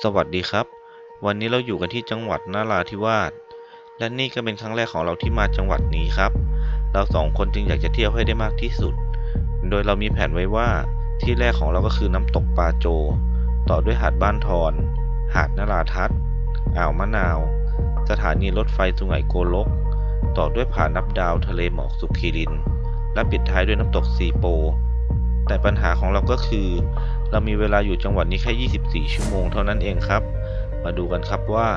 สวัสดีครับ วันนี้เราอยู่กันที่จังหวัดนราธิวาสและนี่ก็เป็นครั้งแรกของเราที่มาจังหวัดนี้ครับ เราสองคนจึงอยากจะเที่ยวให้ได้มากที่สุด โดยเรามีแผนไว้ว่าที่แรกของเราก็คือน้ำตกปาโจ ต่อด้วยหาดบ้านทอน หาดนราทัศน์อ่าวมะนาว สถานีรถไฟสุไหงโกลก ต่อด้วยผานับดาวทะเลหมอกสุขีริน และปิดท้ายด้วยน้ำตกซีโป แต่ปัญหาของเราก็คือ เรามีเวลาอยู่จังหวัดนี้แค่ 24 ชั่วโมงเท่านั้นเองครับ มาดูกันครับว่า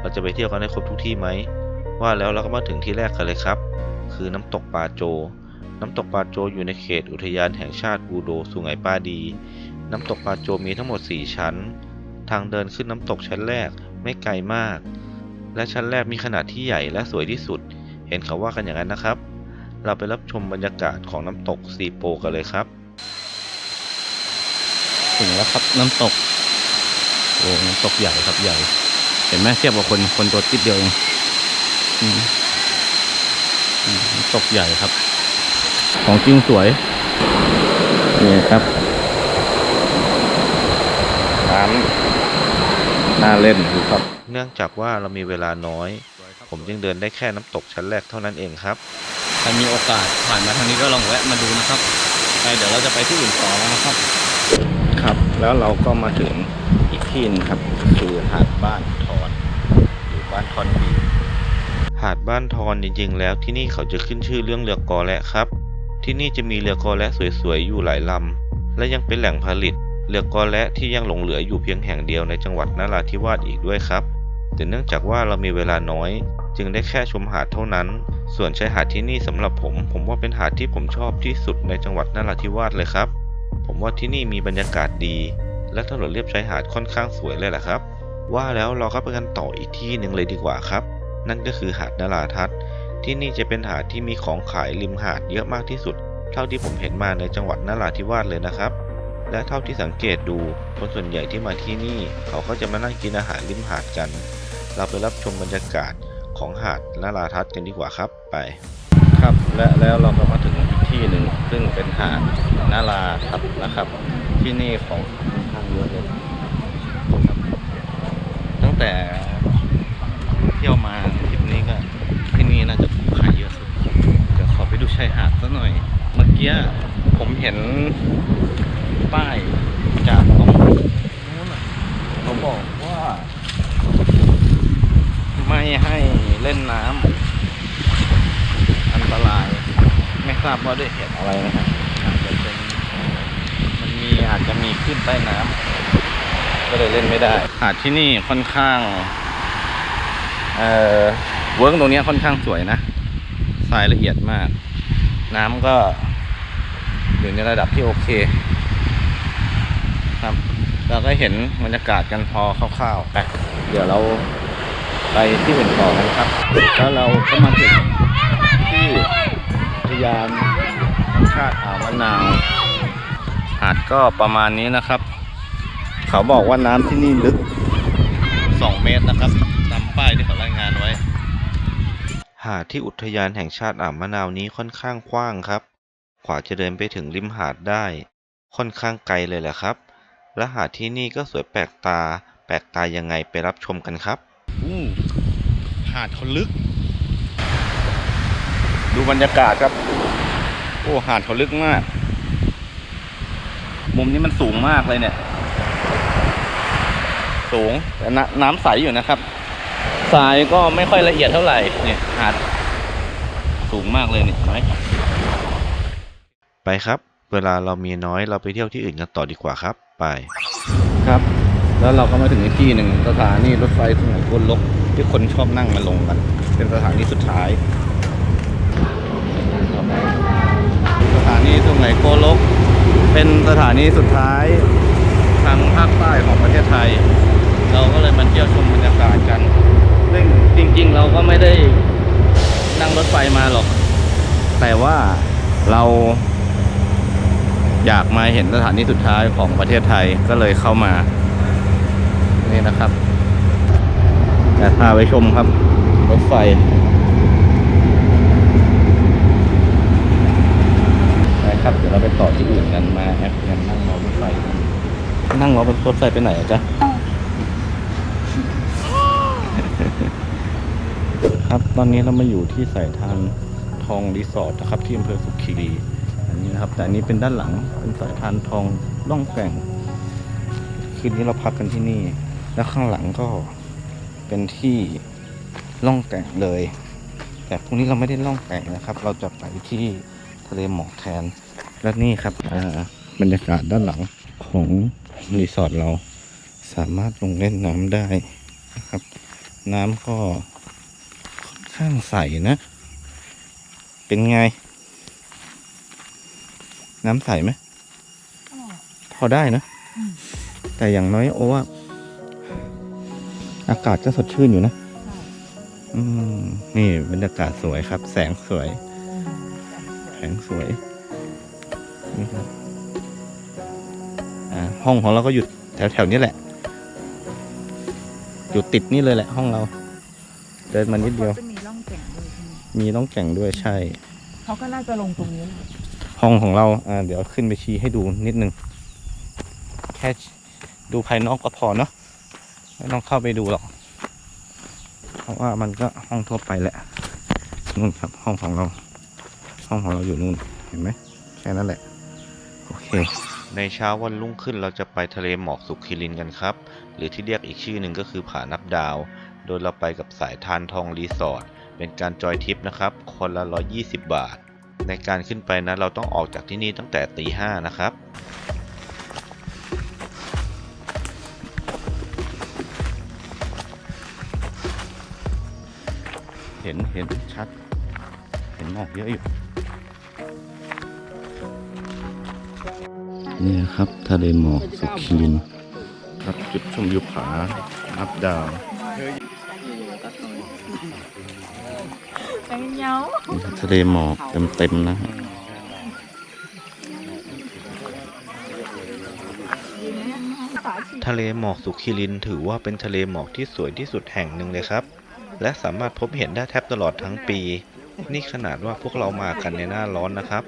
เราจะไปเที่ยวกันได้ครบทุกที่ไหม ว่าแล้วเราก็มาถึงที่แรกกันเลยครับ คือน้ำตกปาโจ น้ำตกปาโจอยู่ในเขตอุทยานแห่งชาติบูโดสุไหงปาดี น้ำตกปาโจมีทั้งหมด 4 ชั้น ทางเดินขึ้นน้ำตกชั้นแรกไม่ไกลมาก และชั้นแรกมีขนาดที่ใหญ่และสวยที่สุด เห็นเขาว่ากันอย่างนั้นนะครับ เราไปรับชมบรรยากาศของน้ำตกซีโปกันเลยครับ ถึงแล้วครับน้ำตก โอ้น้ำตกใหญ่ครับใหญ่ เห็นไหมเทียบกับคนคนตัวติดเดียวเองอืมอืมน้ำตกใหญ่ครับ ของจริงสวยนี่ครับน้ำน่าเล่นดูครับ เนื่องจากว่าเรามีเวลาน้อย ผมจึงเดินได้แค่น้ำตกชั้นแรกเท่านั้นเองครับถ้ามีโอกาสผ่านมาทางนี้ก็ลองแวะมาดูนะครับไปเดี๋ยวเราจะไปที่อื่นต่อแล้วนะครับครับ แล้วเราก็มาถึงอีกที่หนึงครับ คือหาดบ้านทอนหรือบ้านทอนบีหาดบ้านทอนจริงๆ แล้วที่นี่เขาจะขึ้นชื่อเรื่องเรือกอและครับ ที่นี่จะมีเรือกอและสวยๆอยู่หลายลำ และยังเป็นแหล่งผลิตเรือกอและที่ยังหลงเหลืออยู่เพียงแห่งเดียวในจังหวัดนราธิวาสอีกด้วยครับ แต่เนื่องจากว่าเรามีเวลาน้อย จึงได้แค่ชมหาดเท่านั้น ส่วนชายหาดที่นี่สำหรับผม ผมว่าเป็นหาดที่ผมชอบที่สุดในจังหวัดนราธิวาสเลยครับ ผมว่าที่นี่มีบรรยากาศดี และถนนเลียบชายหาดค่อนข้างสวยเลยแหละครับ ว่าแล้วเราก็ไปกันต่ออีกที่หนึ่งเลยดีกว่าครับ นั่นก็คือหาดนราทัศน์ที่นี่จะเป็นหาดที่มีของขายริมหาดเยอะมากที่สุด เท่าที่ผมเห็นมาในจังหวัดนราธิวาสเลยนะครับ และเท่าที่สังเกตดูคนส่วนใหญ่ที่มาที่นี่เขาก็จะมานั่งกินอาหารริมหาดกัน เราไปรับชมบรรยากาศของหาดนราทัศน์กันดีกว่าครับไป ครับและแล้วเราก็มาถึง ที่หนึ่งซึ่งเป็นหาดนาราทับนะครับ ที่นี่ของค่อนข้างเยอะเลยตั้งแต่เที่ยวมาทริปนี้ก็ที่นี่น่าจะขายเยอะสุดเดี๋ยวขอไปดูชายหาดสักหน่อย เมื่อกี้ผมเห็นป้ายจากตรงนู้นเขาบอกว่า ไม่ให้เล่นน้ำอันตราย ไม่ทราบว่าด้วยเหตุอะไรนะครับอาจจะเป็นมันมีอาจจะมีขึ้นใต้น้ำก็เลยเล่นไม่ได้หาดที่นี่ค่อนข้างเอ่อเวิร์กตรงเนี้ยค่อนข้างสวยนะทรายละเอียดมาก น้ำก็อยู่ในระดับที่โอเค ครับ เราก็เห็นบรรยากาศกันพอคร่าวๆไปเดี๋ยวเราไปที่อื่นต่อกันครับ แล้วเราก็มาถึงที่อุท ยานชาติอ่าวมะนาวหาดก็ประมาณนี้นะครับ เขาบอกว่าน้ำที่นี่ลึก 2 เมตรนะครับตามป้ายที่เขารายงานไว้ หาดที่อุทยานแห่งชาติอ่าวมะนาวนี้ค่อนข้างกว้างครับกว่าจะเดินไปถึงริมหาดได้ ค่อนข้างไกลเลยแหละครับ และหาดที่นี่ก็สวยแปลกตา แปลกตายังไงไปรับชมกันครับอู้หาดเขาลึก ดูบรรยากาศครับ โอ้หาดเขาลึกมาก มุมนี้มันสูงมากเลยเนี่ย สูงแต่นน้ำใสอยู่นะครับทรายก็ไม่ค่อยละเอียดเท่าไหร่เนี่ยหาดสูงมากเลยเนี่ยเห็นไหมไปครับ เวลาเรามีน้อยเราไปเที่ยวที่อื่นกันต่อดีกว่าครับ ไป ครับ แล้วเราก็มาถึงอีกที่หนึ่งสถานีรถไฟสมัยคนลกที่คนชอบนั่งมาลงกัน เป็นสถานีสุดท้าย สถา นีสุไหงโกลก เป็นสถานีสุดท้ายทางภาคใต้ของประเทศไทย เราก็เลยมาเที่ยวชมบรรยากาศกัน ซึ่งจริงๆ เราก็ไม่ได้นั่งรถไฟมาหรอก แต่ว่าเราอยากมาเห็นสถานีสุดท้ายของประเทศไทยก็เลยเข้ามา นี่นะครับแต่พาไปชมครับ รถไฟี๋ยวเราไปต่อที่อื่นกันมาแอปกันนั่งรอรถไฟนั่งรอรถไฟไปไหนจ๊ะครับตอนนี้เรามาอยู่ที่สายทางทองรีสอร์ทนะครับ ที่อำเภอสุขีรีอันนี้นะครับ แต่อันนี้เป็นด้านหลังเป็นสายทานทองล่องแก่งคืนนี้เราพักกันที่นี่ แล้วข้างหลังก็เป็นที่ล่องแก่งเลย แต่พรุ่งนี้เราไม่ได้ล่องแก่งนะครับ เราจะไปที่ทะเลหมอกแทน และนี่ครับอ่าบรรยากาศด้านหลังของรีสอร์ทเราสามารถลงเล่นน้ำได้นะครับ น้ำก็ค่อนข้างใสนะ เป็นไง น้ำใสไหมพอได้นะ แต่อย่างน้อยโอ้ว่า อากาศก็สดชื่นอยู่นะอืมนี่บรรยากาศสวยครับ แสงสวย แสงสวย นี่ครับอ่าห้องของเราก็อยู่แถวแถวๆนี้แหละ อยู่ติดนี่เลยแหละห้องเรา เดินมานิดเดียวจะมีร่องแก่งด้วยใช่ไหมมีต้องแก่งด้วยใช่ เขาก็น่าจะลงตรงนี้แหละห้องของเราอ่าเดี๋ยวขึ้นไปชี้ให้ดูนิดนึง แค่ดูภายนอกก็พอเนาะ ไม่ต้องเข้าไปดูหรอก เพราะว่ามันก็ห้องทั่วไปแหละ นู่นครับ ห้องของเรา ห้องของเราอยู่นู่น เห็นไหม แค่นั้นแหละโอ เค ในเช้าวันรุ่งขึ้นเราจะไปทะเลหมอกสุขิรินกันครับ หรือที่เรียกอีกชื่อหนึ่งก็คือผานับดาว โดยเราไปกับสายทานทองรีสอร์ทเป็นการจอยทริปนะครับ คนละ 120 บาท ในการขึ้นไปนะเราต้องออกจากที่นี่ตั้งแต่ตีห้านะครับเห็น เห็นชัด เห็นหมอกเยอะอยู่ นี่ครับทะเลหมอกสุขีนครับจุดชมวิวผานับดาวทะเลหมอกเต็มๆนะฮะทะเลหมอกสุขิรินถือว่าเป็นทะเลหมอกที่สวยที่สุดแห่งหนึ่งเลยครับ และสามารถพบเห็นได้แทบตลอดทั้งปี นี่ขนาดว่าพวกเรามากันในหน้าร้อนนะครับ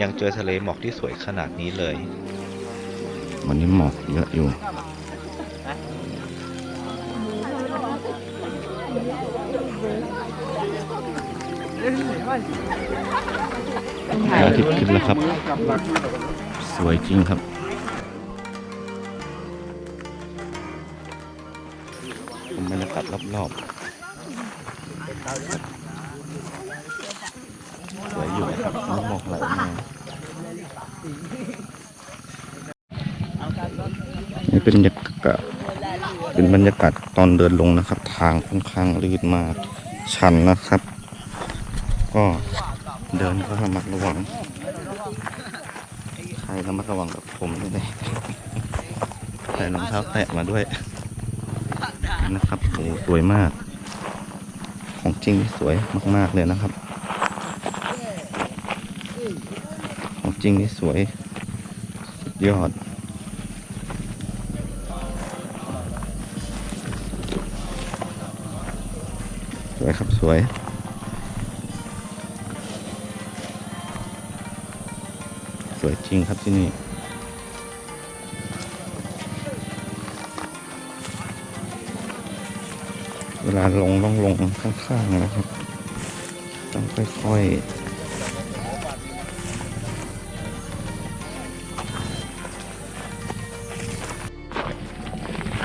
ยังเจอทะเลหมอกที่สวยขนาดนี้เลย วันนี้หมอกเยอะอยู่ พระอาทิตย์ขึ้นแล้วครับ สวยจริงครับผมบรรยากาศรอบๆ สวยอยู่นะครับน้ำหมอกไหลมา นี่เป็นบรรยากาศเป็นบรรยากาศตอนเดินลงนะครับ ทางค่อนข้างลื่นมากชันนะครับ ก็เดินก็ระมัดระวังใครระมัดระวังกับผมนี่เลยใส่รองเท้าแตะมาด้วยนะครับโอ้สวยมาก ของจริงสวยมากๆเลยนะครับ ของจริงนี่สวยยอด วยครับสวยสวยจริงครับที่นี่เวลาลงต้องลงข้างๆนะครับ ต้องค่อยๆ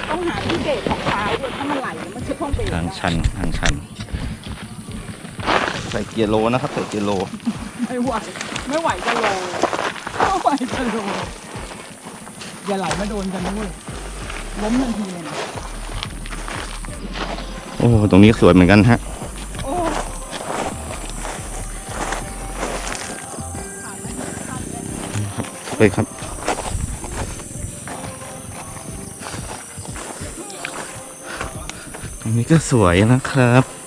ต้องหาที่เบรกของเท้าด้วยถ้ามันไหลแล้วมันจะต้องเบรกทางชันทางชัน ใส่เกียร์โลนะครับใส่เกียร์โลไม่ไหวไม่ไหวจะโลไม่ไหวจะโลอย่าไหลมาโดนกันด้วยล้มทันทีเลยนะโอ้ตรงนี้สวยเหมือนกันฮะโอ้สวยครับตรงนี้ก็สวยนะครับ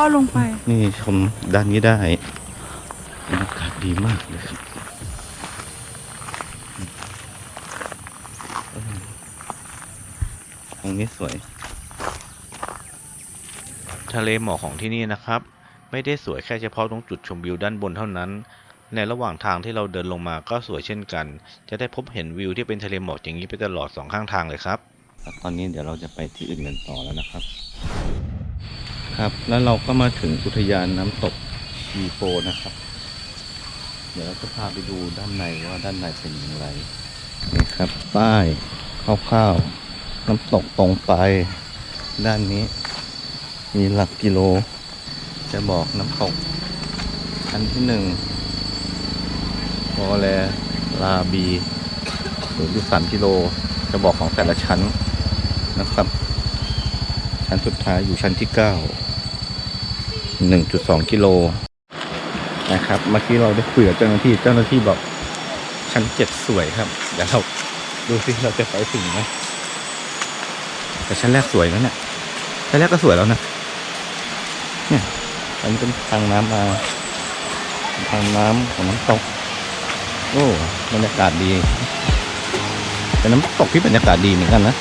พ่อลงไป นี่ชมด้านนี้ได้บรรยากาศดีมากเลยครับตรงนี้สวย ทะเลหมอกของที่นี่นะครับ ไม่ได้สวยแค่เฉพาะตรงจุดชมวิวด้านบนเท่านั้น ในระหว่างทางที่เราเดินลงมาก็สวยเช่นกัน จะได้พบเห็นวิวที่เป็นทะเลหมอกอย่างนี้ไปตลอดสองข้างทางเลยครับ ตอนนี้เดี๋ยวเราจะไปที่อื่นกันต่อแล้วนะครับ ครับ แล้วเราก็มาถึงอุทยานน้ำตกชีโปนะครับ เดี๋ยวเราจะพาไปดูด้านในว่าด้านในเป็นอย่างไรนี่ครับป้ายคร่าวๆน้ำตกตรงไป ด้านนี้ มีหลักกิโล จะบอกน้ำตก อันที่หนึ่งวอแลลาบีศูนย์จุดสามกิโล จะบอกของแต่ละชั้นนะครับ ชั้นสุดท้ายอยู่ชั้นที่เก้า หนึ่งจุดสองกิโลนะครับ เมื่อกี้เราได้คุยกับเจ้าหน้าที่ เจ้าหน้าที่บอกชั้นเจ็ดสวยครับเดี๋ยวเราดูสิเราจะไปถึงไหมแต่ชั้นแรกสวยแล้วเนี่ยชั้นแรกก็สวยแล้วนะเนี่ยอันนี้เป็นทางน้ำมาทางน้ำของน้ำตก โอ้บรรยากาศดี เป็นน้ำตกที่บรรยากาศดีเหมือนกันนะ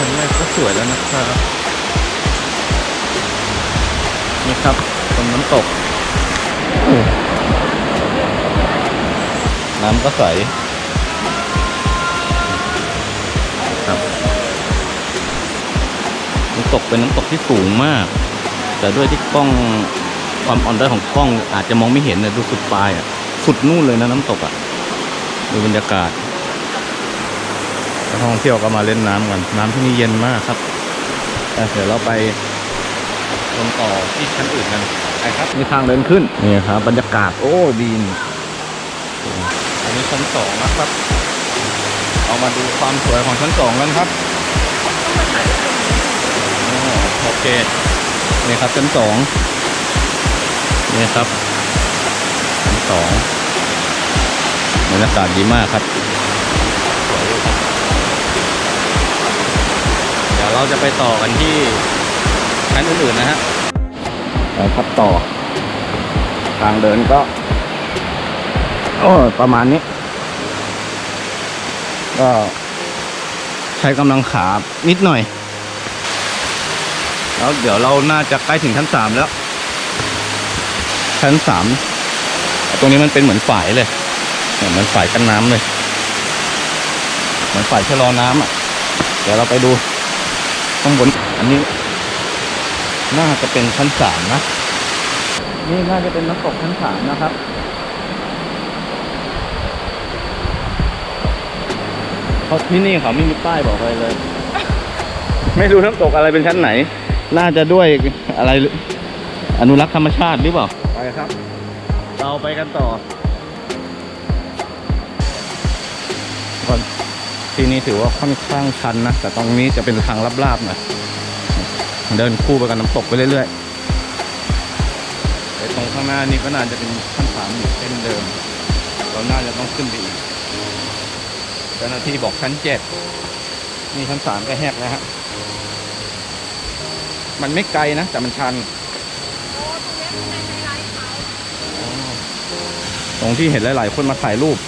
ชั้นแรกก็สวยแล้วนะครับ นี่ครับตรงน้ำตก น้ำก็ใสครับน้ำตกเป็นน้ำตกที่สูงมาก แต่ด้วยที่กล้องความอ่อนด้อยของกล้องอาจจะมองไม่เห็นนะดูสุดปลายอะ สุดนู่นเลยนะน้ำตกอะ ดูบรรยากาศ นักท่องเที่ยวก็มาเล่นน้ำกันน้ำที่นี่เย็นมากครับแต่เดี๋ยวเราไปลงต่อที่ชั้นอื่นกันไปครับมีทางเดินขึ้นนี่ครับบรรยากาศโอ้ดีนี่อันนี้ชั้นสองนะครับ เอามาดูความสวยของชั้นสองกันครับอ๋อโอเคนี่ครับชั้นสองนี่ครับชั้นสองบรรยากาศดีมากครับ เราจะไปต่อกันที่ชั้นอื่นๆนะฮะไปครับต่อ ทางเดินก็โอ้ประมาณนี้ ก็ใช้กำลังขานิดหน่อย แล้วเดี๋ยวเราน่าจะใกล้ถึงชั้นสามแล้ว ชั้นสามตรงนี้มันเป็นเหมือนฝายเลยเหมือนฝายกันน้ำเลย เหมือนฝายชะลอน้ำอะ เดี๋ยวเราไปดู ข้างบนอันนี้ น่าจะเป็นชั้นสามนะ นี่น่าจะเป็นน้ำตกชั้นสามนะครับเพราะที่นี่เขาไม่มีป้ายบอกอะไรเลย ไม่รู้น้ำตกอะไรเป็นชั้นไหน น่าจะด้วยอะไรหรืออนุรักษ์ธรรมชาติหรือเปล่า ไปครับ เราไปกันต่อ ที่นี่ถือว่าค่อนข้างชันนะ แต่ตรงนี้จะเป็นทางลาบๆหน่อยเดินคู่ไปกับน้ำตกไปเรื่อยๆแต่ตรงข้างหน้านี่ก็น่าจะเป็นชั้นสามอยู่เช่นเดิม เราน่าจะต้องขึ้นไปอีกเจ้าหน้าที่บอกชั้นเจ็ดนี่ชั้นสามก็แหกแล้วฮะมันไม่ไกลนะ แต่มันชันตรงที่เห็นหลาย ๆ คนมาถ่ายรูป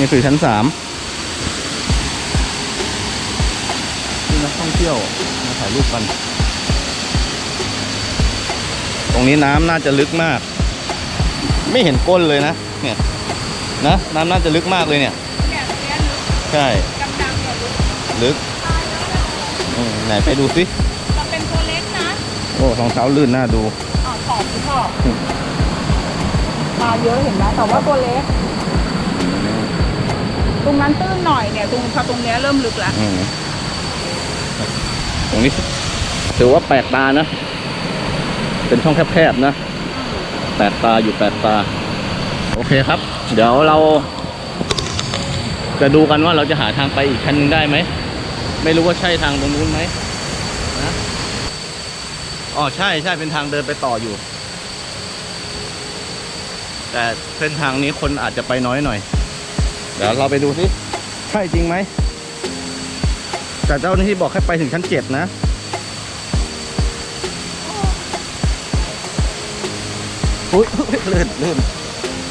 นี่คือชั้นสามที่นักท่องเที่ยวมาถ่ายรูปกัน ตรงนี้น้ำน่าจะลึกมาก ไม่เห็นก้นเลยนะเนี่ยนะน้ำน่าจะลึกมากเลยเนี่ยเนี่ยตรงเนี้ยลึกใช่ดำๆเนี่ยลึกลึกอืมไหนไปดูสิมันเป็นตัวเล็กนะ โอ้รองเท้าลื่นน่าดูอ๋อขอบขอบปลาเยอะเห็นไหมแต่ว่าตัวเล็ก ตรงนั้นตื้นหน่อยเนี่ยตรงพอตรงเนี้ยเริ่มลึกแล้ว อืมตรงนี้ถือว่าแปลกตานะ เป็นช่องแคบๆนะ แปลกตาอยู่แปลกตา โอเคครับ เดี๋ยวเรา จะดูกันว่าเราจะหาทางไปอีกชั้นหนึงได้ไหม ไม่รู้ว่าใช่ทางตรงนู้นไหมนะอ๋อใช่ใช่เป็นทางเดินไปต่ออยู่ แต่เส้นทางนี้คนอาจจะไปน้อยหน่อย เดี๋ยวเราไปดูสิใช่จริงไหมแต่เจ้าหน้าที่บอกให้ไปถึงชั้นเจ็ดนะอุ้ยลื่นลื่น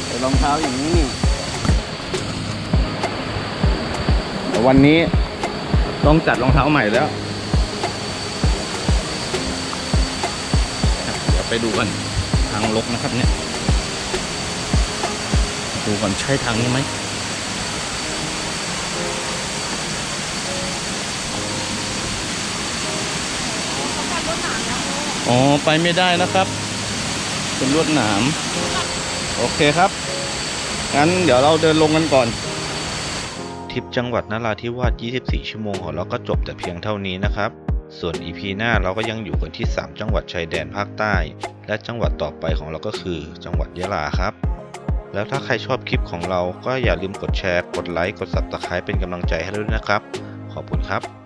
ใส่รองเท้าอย่างนี้นี่แต่วันนี้ต้องจัดรองเท้าใหม่แล้วไปดูกันทางลกนะครับเนี่ย ดูก่อนใช่ทางนี้ไหม อ๋อ ไปไม่ได้นะครับ เป็นลวดหนาม โอเคครับ งั้นเดี๋ยวเราเดินลงกันก่อน ทริปจังหวัดนราธิวาส 24 ชั่วโมงของเราก็จบแต่เพียงเท่านี้นะครับ ส่วน EP หน้าเราก็ยังอยู่กันที่ 3 จังหวัดชายแดนภาคใต้ และจังหวัดต่อไปของเราก็คือจังหวัดยะลาครับแล้วถ้าใครชอบคลิปของเราก็อย่าลืมกดแชร์ กดไลค์ กด Subscribe เป็นกำลังใจให้ด้วยนะครับ ขอบคุณครับ